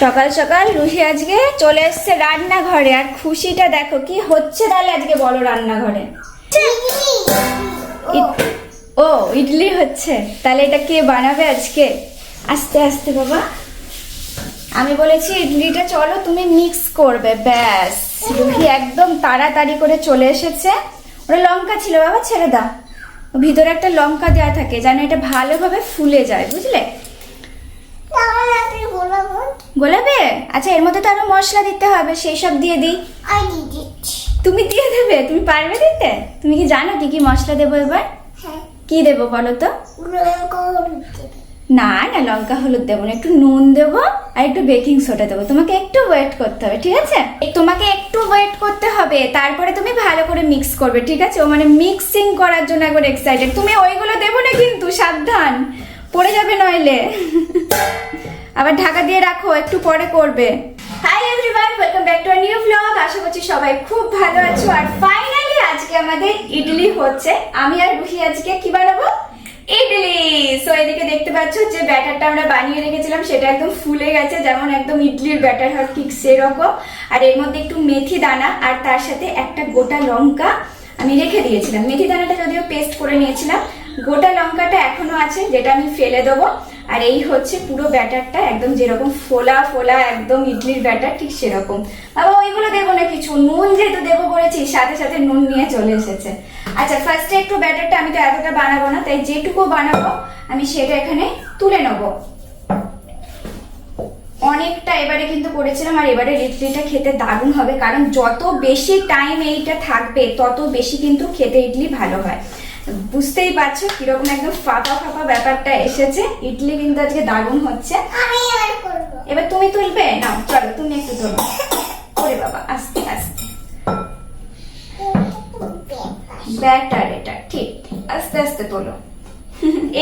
সকাল সকাল রুহি আজকে চলে এসছে রান্নাঘরে। আর খুশিটা দেখো কি হচ্ছে তাহলে আজকে বলো রান্নাঘরে? ও। ইডলি হচ্ছে। তাহলে এটা কে বানাবে আজকে? আস্তে আস্তে বাবা। আমি বলেছি ইডলিটা চলো তুমি মিক্স করবে ব্যাস। রুহি একদম তাড়াতাড়ি করে চলে এসেছে। ওটা লঙ্কা ছিল বাবা ছেড়ে দাও। ভিতরে একটা লঙ্কা দেওয়া থাকে যেন এটা ভালোভাবে ফুলে যায় বুঝলে? গোলাপে আচ্ছা এর মধ্যে তো আরও মশলা দিতে হবে সেই সব দিয়ে দিই। তুমি দিয়ে দেবে? তুমি পারবে দিতে? তুমি কি জানো কি কি মশলা দেবো এবার? কি দেবো বলো তো? না না লঙ্কা হলুদ দেবো না একটু নুন দেবো আর একটু বেকিং সোডা দেবো। তোমাকে একটু ওয়েট করতে হবে ঠিক আছে? তোমাকে একটু ওয়েট করতে হবে তারপরে তুমি ভালো করে মিক্স করবে ঠিক আছে? ও মানে মিক্সিং করার জন্য একবার এক্সাইটেড তুমি ওইগুলো দেবো না কিন্তু সাবধান। পড়ে যাবে নইলে। আবার ঢাকা দিয়ে রাখো, একটু পরে করবে। Hi everyone welcome back to new blog আশা করছি সবাই খুব ভালো আছো। আর ফাইনালি আজকে আমাদের ইডলি হচ্ছে। আমি আর রুহি আজকে কি বানাবো? ইডলি। সো এদিকে দেখতে পাচ্ছ যে ব্যাটারটা আমরা বানিয়ে রেখেছিলাম, সেটা একদম ফুলে গেছে। যেমন একদম ইডলির ব্যাটার হয় ঠিক সেরকম। আর এর মধ্যে একটু মেথি দানা, আর তার সাথে একটা গোটা লঙ্কা আমি রেখে দিয়েছিলাম। মেথি দানাটা যদিও পেস্ট করে নিয়েছিলাম গোটা লঙ্কাটা এখনও আছে, যেটা আমি ফেলে দেবো। আর এই হচ্ছে পুরো ব্যাটারটা, একদম যেরকম ফোলা ফোলা, একদম ইডলির ব্যাটার, ঠিক সেরকম। বাবা, ওইগুলো দেবো না কিছু, নুন যেহেতু দেবো বলেছি, সাথে সাথে নুন নিয়ে চলে এসেছে। আচ্ছা ফার্স্টে একটু ব্যাটারটা আমি তো এতটা বানাবো না, তাই যেটুকু বানাবো, আমি সেটা এখানে তুলে নেব। অনেকটা এবারে কিন্তু করেছিলাম, আর এবারে ইডলিটা খেতে দারুণ হবে, কারণ যত বেশি টাইম এইটা থাকবে, তত বেশি কিন্তু খেতে ইডলি ভালো হয়। বুঝতেই পারছ কীরকম একদম ফাঁপা ফাঁপা ব্যাপারটা এসেছে। ইডলি কিন্তু আজকে দারুণ হচ্ছে। এবার তুমি তুলবে? না চলো তুমি একটু তোলো। ওরে বাবা আস্তে আস্তে। ব্যাটার এটা ঠিক আস্তে আস্তে তোলো।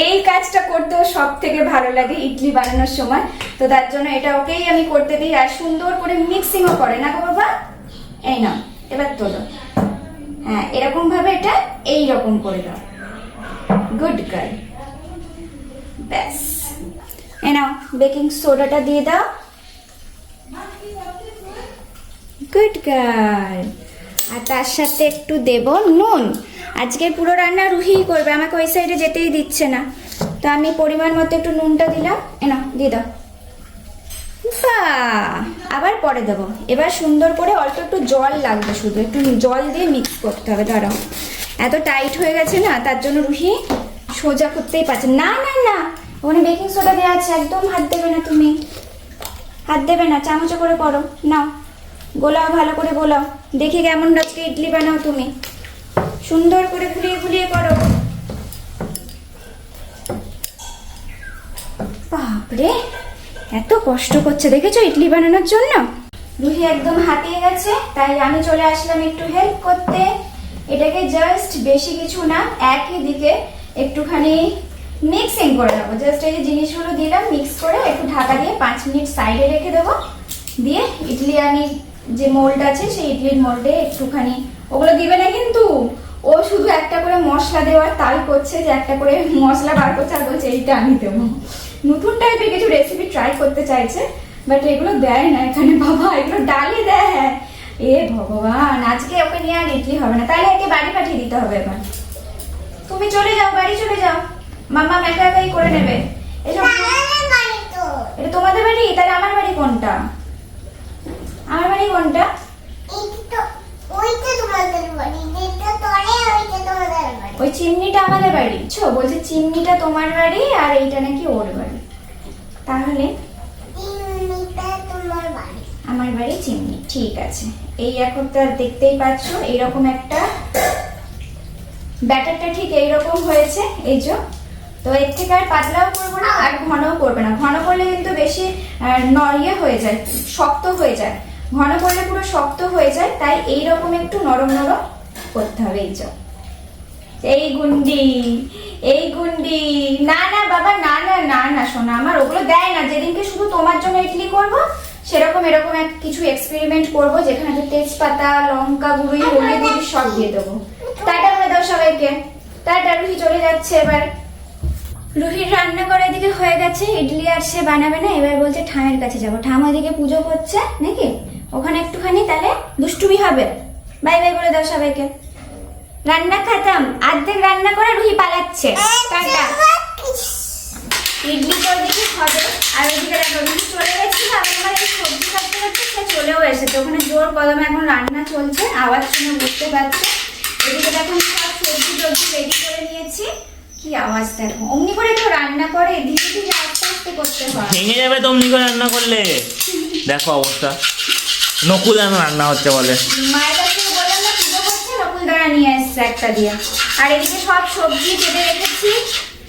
এই কাজটা করতেও সব থেকে ভালো লাগে ইডলি বানানোর সময়। তো তার জন্য এটা ওকেই আমি করতে দিই। আর সুন্দর করে মিক্সিংও করে না গো বাবা? এই নাও এবার তোলো। হ্যাঁ এরকম ভাবে এটা এই রকম করে দাও। গুড গার্ল ব্যাস। এই নাও বেকিং সোডাটা দিয়ে দাও। গুড গার্ল আর তার সাথে একটু দেব নুন। আজকের পুরো রান্না রুহিই করবে, আমাকে ওই সাইডে যেতেই দিচ্ছে না। তো আমি পরিমাণ মতো একটু নুনটা দিলাম। এ নাও, দিয়ে দাও। বাহ! আবার পরে দেবো। এবার সুন্দর করে অল্প একটু জল লাগবে শুধু। একটু জল দিয়ে মিক্স করতে হবে, দাঁড়াও। এত টাইট হয়ে গেছে না, তার জন্য রুহি সোজা করতেই পারছে না। না না ওখানে বেকিং সোডা দেওয়া আছে, একদম হাত দেবে না তুমি। হাত দেবে না, চামচে করে করো। নাও, গোলাও, ভালো করে গোলাও। দেখি কেমন আজকে ইডলি বানাও তুমি। সুন্দর করে ফুলিয়ে ফুলিয়ে করো। বাপরে! এত কষ্ট করছে, দেখেছ ইডলি বানানোর জন্য? রুহি একদম হাতিয়ে গেছে, তাই আমি চলে আসলাম একটু হেল্প করতে। এটাকে জাস্ট বেশি কিছু না, একই দিকে একটুখানি মিক্সিং করে নেব। জাস্ট এই যে জিনিসগুলো দিলাম মিক্স করে একটু ঢাকা দিয়ে পাঁচ মিনিট সাইডে রেখে দেবো। দিয়ে ইডলি আমি যে মোল্ড আছে, সেই ইডলির মোল্ডে একটুখানি, ওগুলো দিবে না কিন্তু। ও শুধু একটা করে মশলা দেওয়ার তাল করছে যে একটা করে মশলা বার করছে, আর বলছে এইটা আমি দেবো। নতুন টাইপের কিছু রেসিপি ট্রাই করতে চাইছে বাট এগুলো দেয় না। এখানে বাবা, এগুলো ডালি দেয়। হ্যাঁ এ ভগবান, আজকে ওকে নিয়ে আর ইডলি হবে না। তাহলে একে বাড়ি পাঠিয়ে দিতে হবে এবার। তুমি চলে যাও, বাড়ি চলে যাও। মাম্মা একা একাই করে নেবে। এটা তোমাদের বাড়ি? তাহলে আমার বাড়ি কোনটা? আমার বাড়ি কোনটা? ওই চিমনিটা আমাদের বাড়ি ছো বলছে চিমনিটা তোমার বাড়ি আর এইটা নাকি ওর বাড়ি। তাহলে? আমার বাড়ি চিমনি ঠিক আছে। এই এখন তো আর দেখতেই পাচ্ছ এইরকম একটা ব্যাটারটা ঠিক এইরকম হয়েছে এই যে। তো এর থেকে আর পাতলাও করব না আর ঘনও করবে না। ঘন করলে কিন্তু বেশি আহ, ন- ইয়ে হয়ে যায় শক্ত হয়ে যায়। ঘন করলে পুরো শক্ত হয়ে যায়, তাই এইরকম একটু নরম নরম করতে হবে এই যে এই গুন্ডি এই গুন্ডি, না না, বাবা, না না না না শোনা আমার ওগুলো দেয় না, যেদিনকে শুধু তোমার জন্য ইডলি করব, সেরকম, এরকম এক কিছু এক্সপেরিমেন্ট করব, যেখানে তেজপাতা, লঙ্কা গুঁড়ি, হলুদ গুঁড়ি সব দিয়ে দেবো। টাটা করে দাও সবাইকে। টাটা, রুহি চলে যাচ্ছে এবার। রুহির রান্না করা এদিকে হয়ে গেছে, ইডলি আর সে বানাবে না, এবার বলছে ঠামের কাছে যাব। ঠাম ওইদিকে পুজো করছে, নাকি? ওখানে একটুখানি তাহলে দুষ্টুমি হবে। বাই বাই বলে দাও সবাইকে। রান্না খাতাম অর্ধেক রান্না করে রুহি পালাচ্ছে। টাটা। ইডলি তো ওদিকে হবে। আর ওদিকে রুহি চলে গেছিল আমার এই সবজি কাটতে কাটতে সে চলেও এসেছে। ওখানে জোর কদমে এখন রান্না চলছে, আওয়াজ শুনে বুঝতে পারছে। এদিকে দেখুন সব সবজি টবজি রেডি করে নিয়েছি। কি আওয়াজ দেখো। অমনি করে কেউ রান্না করে, ধীরে ধীরে আস্তে আস্তে করতে হয়। ভেঙে যাবে তো অমনি করে রান্না করলে। দেখো অবস্থা। নকুল যেন রান্না হচ্ছে বলে। মায়ের কাছে বললাম না পুজো করছে নকুল দাঁড়া নিয়ে এসছে একটা দিয়ে। আর এদিকে সব সবজি কেটে রেখেছি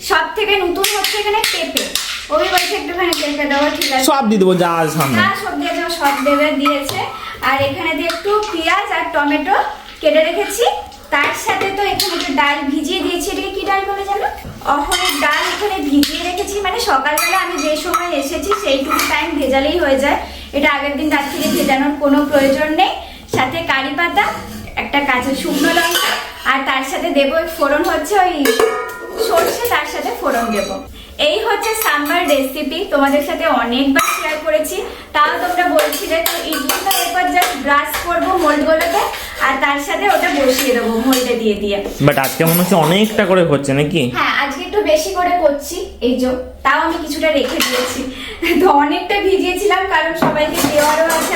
সব থেকে নতুন হচ্ছে এখানে পেঁপে। ওই বলছে একটুখানি পেঁপে দেওয়া ঠিক আছে। সব দিয়ে দেবো যা সামনে। সব দিয়েছে সব দেবে দিয়েছে। আর এখানে দিয়ে একটু পেঁয়াজ আর টমেটো কেটে রেখেছি। তার সাথে তো এখানে একটু ডাল ভিজিয়ে দিয়েছি। এটাকে কি ডাল বলে জানো? অহরের ডাল এখানে ভিজিয়ে রেখেছি। মানে সকালবেলা আমি যে সময় এসেছি সেইটুকু টাইম ভেজালেই হয়ে যায়। এটা আগের দিন রাত্রি ভেজানোর কোনো প্রয়োজন নেই। সাথে কারি পাতা, একটা কাঁচা শুকনো লঙ্কা, আর তার সাথে দেব ফোড়ন হচ্ছে ওই সর্ষে, তার সাথে ফোড়ন দেব। এই হচ্ছে সাম্বার রেসিপি তোমাদের সাথে অনেকবার শেয়ার করেছি। তাও তোমরা বলছিলে তো ইডলিটা এরপর জাস্ট ব্রাশ করব মোল্ডগুলোতে আর তার সাথে ওটা বসিয়ে দেবো মোল্ডে দিয়ে দিয়ে। বাট আজকে মনে হচ্ছে অনেকটা করে হচ্ছে নাকি? হ্যাঁ আজকে একটু বেশি করে করছি এই যে তাও আমি কিছুটা রেখে দিয়েছি। তো অনেকটা ভিজিয়েছিলাম কারণ সবাইকে দেওয়ারও আছে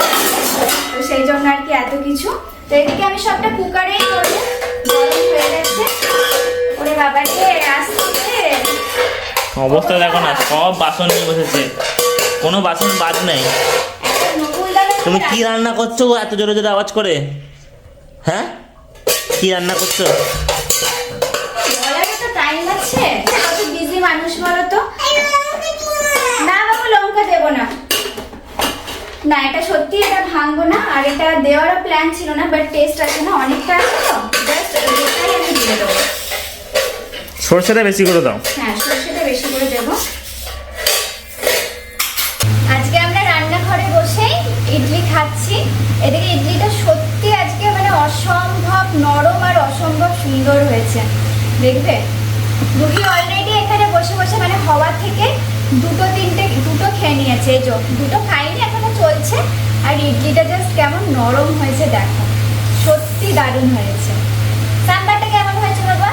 তো সেই জন্য আর কি এত কিছু। তো এদিকে আমি সবটা কুকারেই করব। গরম হয়ে গেছে। ওরে আসছে অবস্থা দেখো না সব বাসন নিয়ে বসেছে। কোনো বাসন বাদ নেই। তুমি কি রান্না করছ এত জোরে জোরে আওয়াজ করে? হ্যাঁ? কি রান্না করছ? টাইম লাগছে? বিজি মানুষ বলো তো? না বাবু লঙ্কা দেবো না। না এটা সত্যি এটা ভাঙবো না আর এটা দেওয়ারও প্ল্যান ছিল না বাট টেস্ট আছে না অনেকটা আছে তো? জাস্ট এটাই আমি দিয়ে দেবো। সর্ষেটা বেশি করে দাও। হ্যাঁ সর্ষেটা বেশি করে দেবো। আজকে আমরা রান্নাঘরে বসেই ইডলি খাচ্ছি। এদিকে ইডলিটা সত্যি আজকে অসম্ভব নরম আর অসম্ভব সুন্দর হয়েছে। দেখবে? রুহি অলরেডি এখানে বসে বসে মানে হওয়া থেকে দুটো তিনটে, দুটো খেয়ে নিয়েছে। এই দুটো খাইনি, এখনও চলছে। আর ইডলিটা জাস্ট কেমন নরম হয়েছে দেখো। সত্যি দারুণ হয়েছে। সাম্বারটা কেমন হয়েছে বাবা?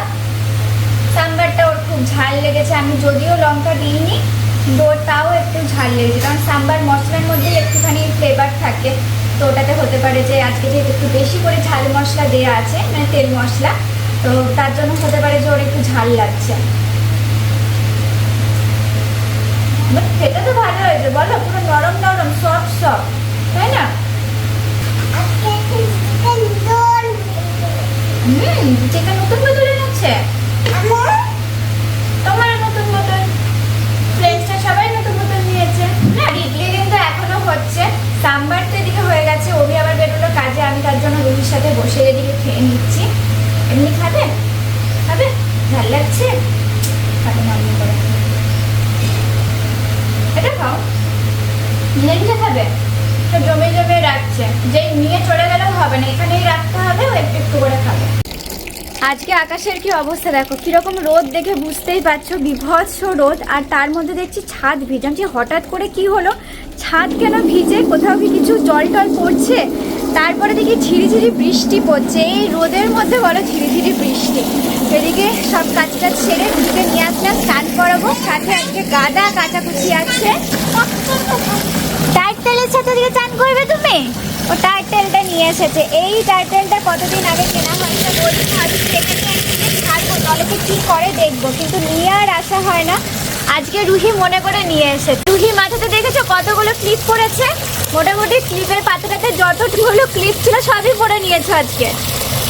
সাম্বারটা ওর খুব ঝাল লেগেছে। আমি যদিও লঙ্কা দিইনি, কিন্তু তাও একটু ঝাল লেগেছে। কারণ সাম্বার মশলার মধ্যে একটুখানি ফ্লেভার থাকে। তো ওটাতে হতে পারে যে আজকে যেহেতু একটু বেশি করে ঝাল মশলা দেওয়া আছে মানে তেল মশলা তো তার জন্য হতে পারে যে ওর একটু ঝাল লাগছে। But খেতে তো ভালো হয়েছে বলো পুরো নরম নরম সফট সফট তাই না? হুম চিকেন নতুন বদলে তোমার নতুন ফ্রেন্ডসটা সবাই নতুন নিয়েছে। না ইডলি কিন্তু এখনও হচ্ছে। সাম্বার তো এদিকে হয়ে গেছে ওবি আবার বেরোলো কাজে, আমি তার জন্য রুহির সাথে বসে এদিকে খেয়ে নিচ্ছি। এমনি খাবে? খাবে? ভালো লাগছে? খাবে না করে এটা খাও। নিজে খাবে? তো জমে জমে রাখছে যেই নিয়ে চলে গেলেও হবে না, এখানেই রাখতে হবে ও একটু একটু করে খাবে। আজকে আকাশের কি অবস্থা দেখো? কীরকম রোদ দেখে বুঝতেই পারছ, বিভৎস রোদ। আর তার মধ্যে দেখছি ছাদ ভিজাম যে হঠাৎ করে কি হলো? ছাদ কেন ভিজে? কোথাও কি কিছু জল টল পড়ছে? তারপরে দেখি ঝিরিঝিরি বৃষ্টি পড়ছে। এই রোদের মধ্যে বলো ঝিরিঝিরি বৃষ্টি। এদিকে সব কাজ কাজটা ছেড়ে রুটিতে নিয়ে আসলাম স্নান করাবো। সাথে আজকে গাদা কাচাকুচি আছে। টাইটেলের সাথে দিকে চান করবে তুমি? ও টাইটেলটা নিয়ে এসেছে। এই টাইটেলটা কতদিন আগে কেনা হয়েছে বলছি ভাবি সেখানে থাকব ছাড়বো কি করে দেখব। কিন্তু নিয়ে আর আসা হয় না। আজকে রুহি মনে করে নিয়ে এসেছে। রুহি, মাথাতে দেখেছ কতগুলো ক্লিপ পড়েছে? মোটামুটি ক্লিপের পাতাটাতে যতগুলো ক্লিপ ছিল সবই পরে নিয়েছো আজকে।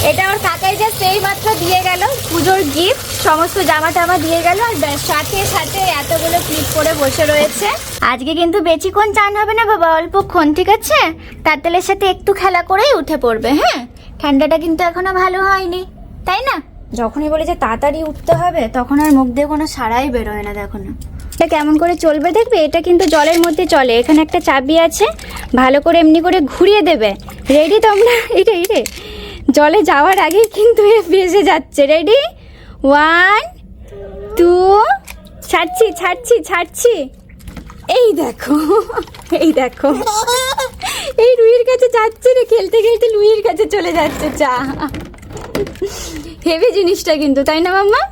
এটা ওর কাকাই জাস্ট সেই মাত্র দিয়ে গেল, পুজোর গিফট সমস্ত জামা টামা দিয়ে গেল, আর সাথে সাথে এতগুলো ক্লিপ করে বসে রয়েছে। আজকে কিন্তু বেশিক্ষণ চান হবে না বাবা অল্পক্ষণ ঠিক আছে? তাঁতেলের সাথে একটু খেলা করেই উঠে পড়বে হ্যাঁ? ঠান্ডাটা কিন্তু এখনও ভালো হয়নি, তাই না? যখনই বলে যে তাড়াতাড়ি উঠতে হবে, তখন আর মুখ দিয়ে কোনো সারাই বেরোয় না, দেখো না। এটা কেমন করে চলবে দেখবে? এটা কিন্তু জলের মধ্যে চলে, এখানে একটা চাবি আছে, ভালো করে এমনি করে ঘুরিয়ে দেবে। রেডি তোমরা? এটা রে। জলে যাওয়ার আগেই কিন্তু এ ভেসে যাচ্ছে। রেডি ওয়ান টু ছাড়ছি ছাড়ছি ছাড়ছি। এই দেখো এই দেখো। এই রুইয়ের কাছে যাচ্ছে রে খেলতে খেলতে লুইয়ের কাছে চলে যাচ্ছে চা। হেভি জিনিসটা কিন্তু তাই না মাম্মা?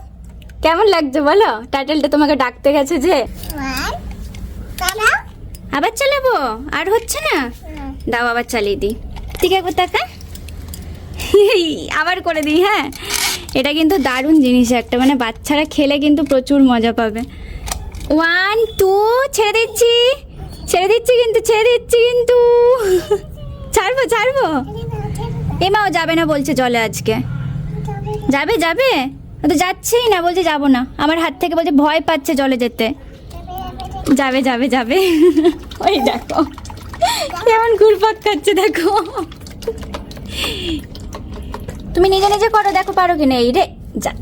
কেমন লাগছে বলো? টাইটেলটা তোমাকে ডাকতে গেছে যে। আবার চালাবো? আর হচ্ছে না? দাও আবার চালিয়ে দিই। ঠিক আছে এই আবার করে দিই হ্যাঁ? এটা কিন্তু দারুণ জিনিস একটা মানে বাচ্চারা খেলে কিন্তু প্রচুর মজা পাবে। ওয়ান টু ছেড়ে দিচ্ছি। ছেড়ে দিচ্ছি কিন্তু, ছেড়ে দিচ্ছি কিন্তু। ছাড়বো ছাড়বো? এমাও যাবে না বলছে জলে আজকে। যাবে যাবে? ও তো যাচ্ছেই না, বলছে যাব না। আমার হাত থেকে বলছে ভয় পাচ্ছে জলে যেতে। যাবে যাবে যাবে। ওই দেখো। কেমন ঘুরপাক খাচ্ছে, দেখো। তুমি নিজে নিজে করো, দেখো পারো কিনা এই রে, যা।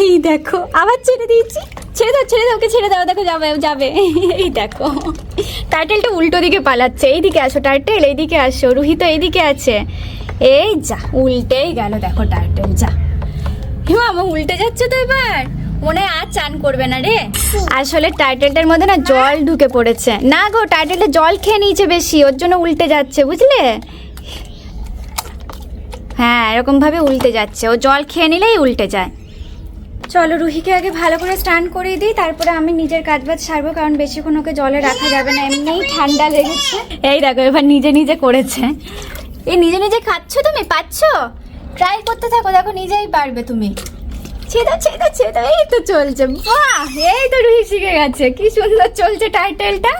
এই দেখো, আবার ছেড়ে দিয়েছি। ছেড়ে দাও ছেড়ে দাও, ওকে ছেড়ে দাও, দেখো যাবে যাবে। এই দেখো টার্টেলটা উল্টো দিকে পালাচ্ছে, এইদিকে আসো টার্টেল এইদিকে আসো, রুহি তো এইদিকে আছে। এই যা, উল্টেই গেল, দেখো টার্টেল যা। হিমা আমার উল্টে যাচ্ছে তো এবার। মনে হয় আর চান করবে না রে। আসলে টাইটেলটার মধ্যে না জল ঢুকে পড়েছে। না গো টাইটেলটা জল খেয়ে নিয়েছে বেশি ওর জন্য উল্টে যাচ্ছে বুঝলে? হ্যাঁ এরকম ভাবে উল্টে যাচ্ছে। ও জল খেয়ে নিলেই উল্টে যায়। চলো রুহিকে আগে ভালো করে স্নান করিয়ে দিই তারপরে আমি নিজের কাজ বাজ সারবো কারণ বেশিক্ষণ ওকে জলে রাখা যাবে না এমনিই ঠান্ডা লেগেছে। এই দেখো এবার নিজে নিজে করেছে। এই নিজে নিজে খাচ্ছ তুমি? পাচ্ছ? ট্রাই করতে থাকো দেখো নিজেই পারবে তুমি। ছেদা ছেদা ছেদা, এই তো চলছে। বাহ, এই তো রুহি শিখে গেছে। কি সুন্দর চলছে টাইটেলটা।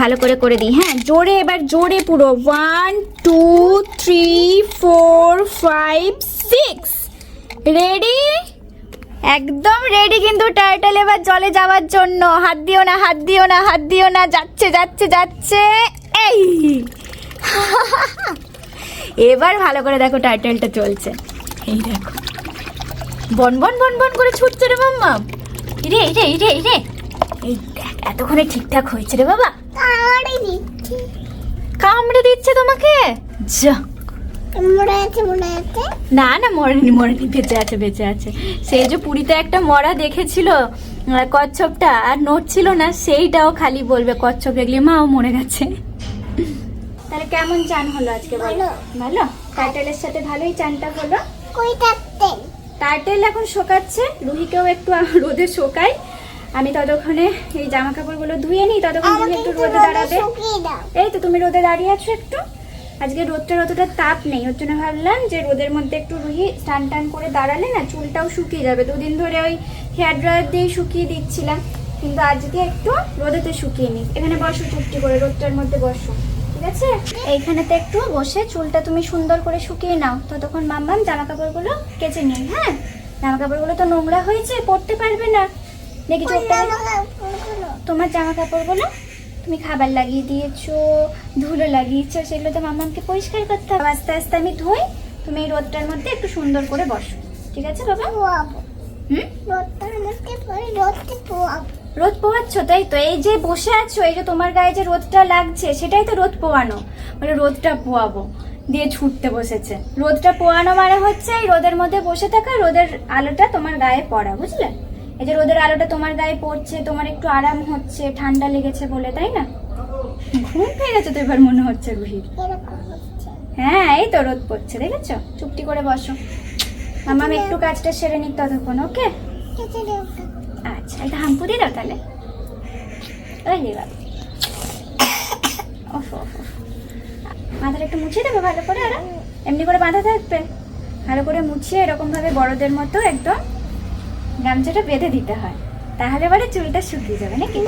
ভালো করে করে দিই হ্যাঁ? জোরে, এবার জোরে পুরো। One two three four five six ready একদম রেডি কিন্তু টাইটেল এবার জলে যাওয়ার জন্য। হাত দিও না, হাত দিও না, হাত দিও না। যাচ্ছে যাচ্ছে যাচ্ছে। এই! এবার ভালো করে দেখো টাইটেলটা চলছে। এই দেখো। বন বন বন বন করে ছুটছে রে মাম্মা। রে রে রে রে এই দেখ এতক্ষণে ঠিকঠাক হয়েছে রে বাবা। কামড়ে দিচ্ছে। তোমাকে? যা। না না মরেনি মরেনি বেঁচে আছে বেঁচে আছে। সেই যে পুরীতে একটা মরা দেখেছিল কচ্ছপটা আর নোট ছিল না সেইটাও খালি বলবে কচ্ছপ দেখলে মাও মরে গেছে। তাহলে কেমন চান হলো আজকে বলো? ভালো। টাইটেলের সাথে ভালোই চানটা হলো? টাইটেল এখন শোকাচ্ছে। রুহিকেও একটু রোদে শোকাই আমি ততক্ষণে এই জামা কাপড়গুলো ধুয়ে নিই ততক্ষণ তুমি একটু রোদে দাঁড়াবে। এই তো তুমি রোদে দাঁড়িয়ে আছো একটু। আজকে রোদটার অতটা তাপ নেই ওর জন্য ভাবলাম যে রোদের মধ্যে একটু রুহি টান টান করে দাঁড়ালে না চুলটাও শুকিয়ে যাবে। দুদিন ধরে ওই হেয়ার ড্রায়ার দিয়ে শুকিয়ে দিচ্ছিলাম কিন্তু আজকে একটু রোদেতে শুকিয়ে নিই। এখানে বসো চুপটি করে রোদটার মধ্যে বসো। আছে এইখানেতে একটু বসে চুলটা তুমি সুন্দর করে শুকিয়ে নাও। ততক্ষণ মাম্মাম জামা কাপড়গুলো কেচে নিই হ্যাঁ? জামা কাপড়গুলো তো নোংরা হয়েছে পরতে পারবে না। দেখি চোখটা। তোমার জামা কাপড়গুলো তুমি খাবার লাগিয়ে দিয়েছ ধুলো লাগিয়েছো সেগুলো তো মামাকে পরিষ্কার করতে হবে। আস্তে আস্তে আমি ধুই তুমি এই রোদটার মধ্যে একটু সুন্দর করে বসো। ঠিক আছে বাবা? হুম? রোদ পোয়াচ্ছ? তাই তো? এই যে বসে আছো এই যে তোমার গায়ে যে রোদটা লাগছে সেটাই তো রোদ পোয়ানো। মানে রোদটা পোয়াবো দিয়ে ছুটতে বসেছে। রোদটা পোয়ানো মানে হচ্ছে এই রোদের মধ্যে বসে থাকা রোদের আলোটা তোমার গায়ে পড়া বুঝলে? এই যে রোদের আলোটা তোমার গায়ে পড়ছে তোমার একটু আরাম হচ্ছে ঠান্ডা লেগেছে বলে তাই না? ঘুম পেয়ে গেছে তো এবার মনে হচ্ছে রুহির হ্যাঁ এই তো রোদ পড়ছে দেখেছ? চুপটি করে বসো। আমার একটু কাজটা সেরে নিক ততক্ষণ ওকে? আচ্ছা এটা হাম্পু দিয়ে দাও তাহলে। ওই রে বাবা ওফ, ওফ, ওফ। মাথাটা একটু মুছিয়ে দেবো ভালো করে আর এমনি করে বাঁধা থাকবে? ভালো করে মুছিয়ে এরকম ভাবে বড়দের মতো একদম গামছাটা বেঁধে দিতে হয়। তাহলে এবারে চুলটা শুকিয়ে যাবে নাকি?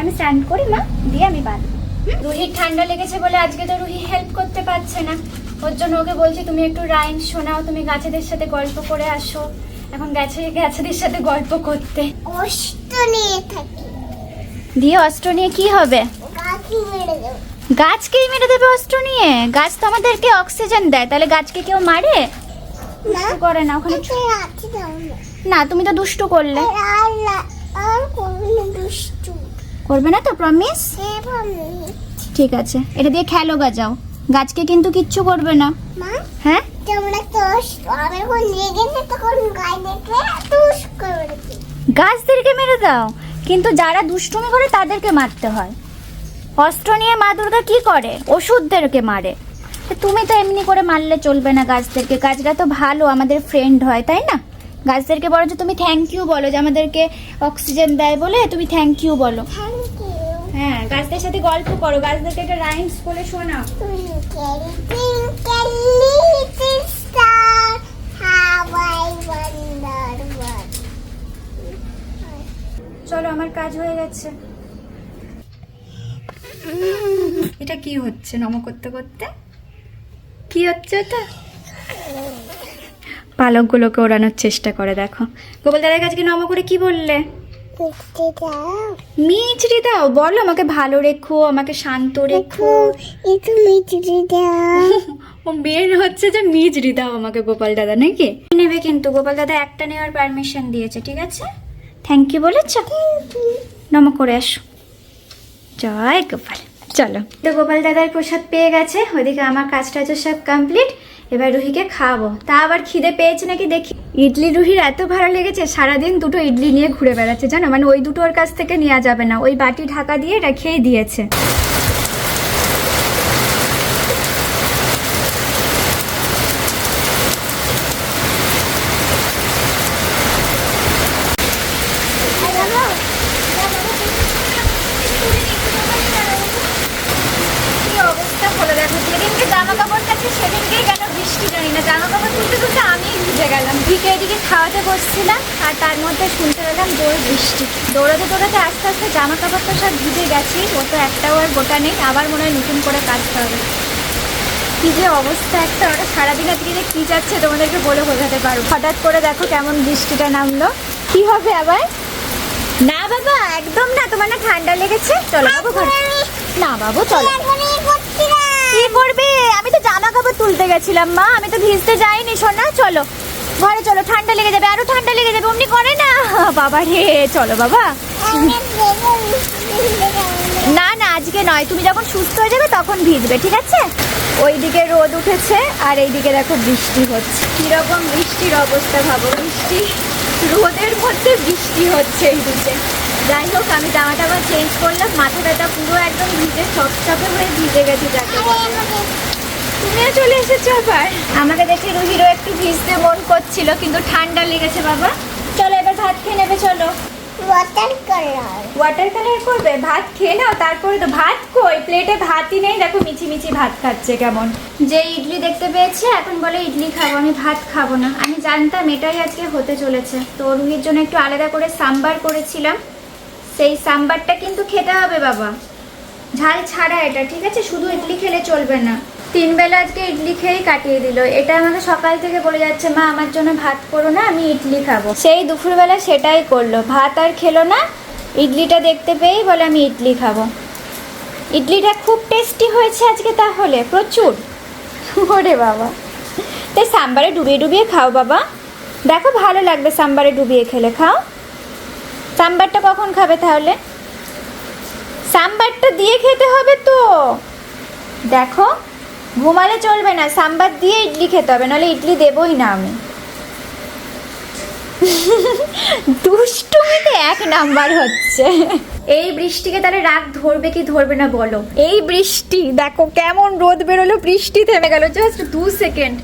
আমি স্নান করি মা। দিয়ে আমি বাঁধবো? রুহির ঠান্ডা লেগেছে বলে আজকে তো রুহি হেল্প করতে পারছে না। ওর জন্য ওকে বলছি তুমি একটু রাইম শোনাও তুমি গাছেদের সাথে গল্প করে আসো। এখন গেছে গাছেদের সাথে গল্প করতে। কষ্ট নিয়ে থাকি। দিয়ে অস্ত্র নিয়ে কি হবে? গাছকেই মেরে দেবে অস্ত্র নিয়ে? গাছ তো আমাদেরকে অক্সিজেন দেয় তাহলে গাছকে কেউ মারে? করে না ওখানে না। তুমি তো দুষ্টু করলে। করবে না তো প্রমিস ঠিক আছে এটা দিয়ে খেলো গাজাও গাছকে কিন্তু কিচ্ছু করবে না। হ্যাঁ? গাছদেরকে মেরে দাও। কিন্তু যারা দুষ্টুমি করে তাদেরকে মারতে হয়। অস্ত্র নিয়ে মা দুর্গা কি করে? ওষুধদেরকে মারে। তুমি তো এমনি করে মারলে চলবে না গাছদেরকে। গাছরা তো ভালো আমাদের ফ্রেন্ড হয় তাই না? গাছদেরকে বলো যে তুমি থ্যাংক ইউ বলো যে আমাদেরকে অক্সিজেন দেয় বলে তুমি থ্যাংক ইউ বলো। হ্যাঁ গাছদের সাথে গল্প করো। গাছদেরকে একটা রাইমস বলে শোনাও. চলো, আমার কাজ হয়ে গেছে। এটা কি হচ্ছে? নম করতে করতে? কি হচ্ছে এটা পালকগুলোকে ওড়ানোর চেষ্টা করে, দেখো। গোপাল দাদার কাছে নম করে কি বললে? মিচড়ি দাও বলো আমাকে ভালো রেখো আমাকে শান্ত রেখো। একটু মিষ্টি দাও। ও মেন হচ্ছে যে মিচড়ি দাও আমাকে গোপাল দাদা নাকি? নেবে কিন্তু গোপাল দাদা একটা নেওয়ার পারমিশন দিয়েছে ঠিক আছে? থ্যাংক ইউ বলেছ? নম করে আসো। জয় গোপাল। চলো। তো গোপাল দাদার প্রসাদ পেয়ে গেছে ওদিকে আমার কাজটা সব কমপ্লিট এবার রুহিকে খাব তা আবার খিদে পেয়েছে নাকি দেখি। ইডলি রুহির এত ভালো লেগেছে, সারাদিন দুটো ইডলি নিয়ে ঘুরে বেড়াচ্ছে, জানো? মানে ওই দুটোর কাছ থেকে নেওয়া যাবে না। ওই বাটি ঢাকা দিয়ে এটা রেখেই দিয়েছে কি অবস্থা হলো দেখো যেদিনকে জামা কাপড় কাছে সেদিনকেই কেন বৃষ্টি জানি না জামা কাপড় তুলতে তুলতে আমি ভিজে গেলাম ভিকে এদিকে খাওয়াতে বসছিলাম আর তার মধ্যে শুনতে পেলাম জোর বৃষ্টি দৌড়াতে দৌড়াতে আস্তে আস্তে জামা কাপড় তো সব ভিজে গেছি, ও তো একটাও আর গোটা নেই, আবার মনে হয় নতুন করে কাচতে হবে কি যে অবস্থা একটা, ওরা সারাদিন আজকে যে কি যাচ্ছে তোমাদেরকে বলে বোঝাতে পারব হঠাৎ করে দেখো কেমন বৃষ্টিটা নামলো। কি হবে আবার? না বাবা, একদম না, তোমার না ঠান্ডা লেগেছে। চলো বাবু না বাবু, চলো। কি করবে? আমি তো জামা কাপড় তুলতে গেছিলাম মা, আমি তো ভিজতে যাইনি, সোনা, চলো। ঘরে চলো, ঠান্ডা লেগে যাবে, আরও ঠান্ডা লেগে যাবে, অমনি করে না। বাবা রে চলো বাবা। না না, আজকে নয়। তুমি যখন সুস্থ হয়ে যাবে তখন ভিজবে, ঠিক আছে? ওইদিকে রোদ উঠেছে, আর এইদিকে দেখো বৃষ্টি হচ্ছে। কীরকম বৃষ্টির অবস্থা ভাবো, বৃষ্টি, রোদের মধ্যে বৃষ্টি হচ্ছে এইদিকে। যাই হোক, আমি জামা টামা চেঞ্জ করলাম মাথা ব্যথা পুরো একদম ভিজে সবসবে হয়ে ভিজে গেছে যাকে তুমিও চলে এসেছ আবার? আমাকে দেখে রুহিরও একটু ভিজতে মন করছিল, কিন্তু ঠান্ডা লেগেছে বাবা। চলো, এবার ভাত খেয়ে নেবে, চলো। ওয়াটার কালার ওয়াটার কালার করবে ভাত খেয়ে নাও তারপরে তো ভাত কই? প্লেটে ভাতই নেই দেখো মিছি মিছি ভাত খাচ্ছে কেমন। যে ইডলি দেখতে পেয়েছে এখন বলে ইডলি খাব আমি ভাত খাব না। আমি জানতাম এটাই আজকে হতে চলেছে। তো রুহির জন্য একটু আলাদা করে সাম্বার করেছিলাম। সেই সাম্বারটা কিন্তু খেতে হবে বাবা। ঝাল ছাড়া এটা ঠিক আছে? শুধু ইডলি খেলে চলবে না। তিন বেলা আজকে ইডলি খেয়েই কাটিয়ে দিল। এটা আমাকে সকাল থেকে বলে যাচ্ছে, মা, আমার জন্য ভাত করো না, আমি ইডলি খাব। সেই দুপুরবেলা সেটাই করল। ভাত আর খেলো না, ইডলিটা দেখতে পেয়েই বলে, আমি ইডলি খাব। ইডলিটা খুব টেস্টি হয়েছে আজকে তাহলে, প্রচুর। ওরে বাবা। তাই সাম্বারে ডুবিয়ে ডুবিয়ে খাও বাবা। দেখো ভালো লাগবে সাম্বারে ডুবিয়ে খেলে, খাও। সাম্বারটা কখন খাবে তাহলে? সাম্বারটা দিয়ে খেতে হবে তো। দেখো। ঘুমালে চলবে না, সাম্বার দিয়ে ইডলি খেতে হবে, নাহলে ইডলি দেবই না আমি। দুষ্টুমিতে এক নাম্বার হচ্ছে। এই বৃষ্টিকে তাহলে রাগ ধরবে কি ধরবে না বলো? এই বৃষ্টি, দেখো কেমন রোদ বেরোলো, বৃষ্টি থেমে গেল জাস্ট দু সেকেন্ড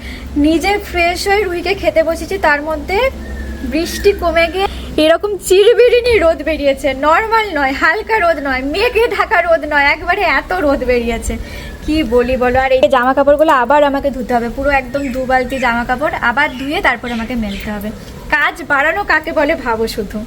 নিজে ফ্রেশ হয়ে রুইকে খেতে বসেছি, তার মধ্যে বৃষ্টি কমে গিয়ে এরকম চিরবিরিনি রোদ বেরিয়েছে। নর্মাল নয়, হালকা রোদ নয়, মেঘে ঢাকা রোদ নয়, একবারে এত রোদ বেরিয়েছে। কি বলি বলো? আর এই জামা কাপড়গুলো আবার আমাকে ধুতে হবে। পুরো একদম দু বালতি জামা কাপড় আবার ধুয়ে তারপরে আমাকে মেলতে হবে। কাজ বাড়ানো কাকে বলে ভাবো শুধু।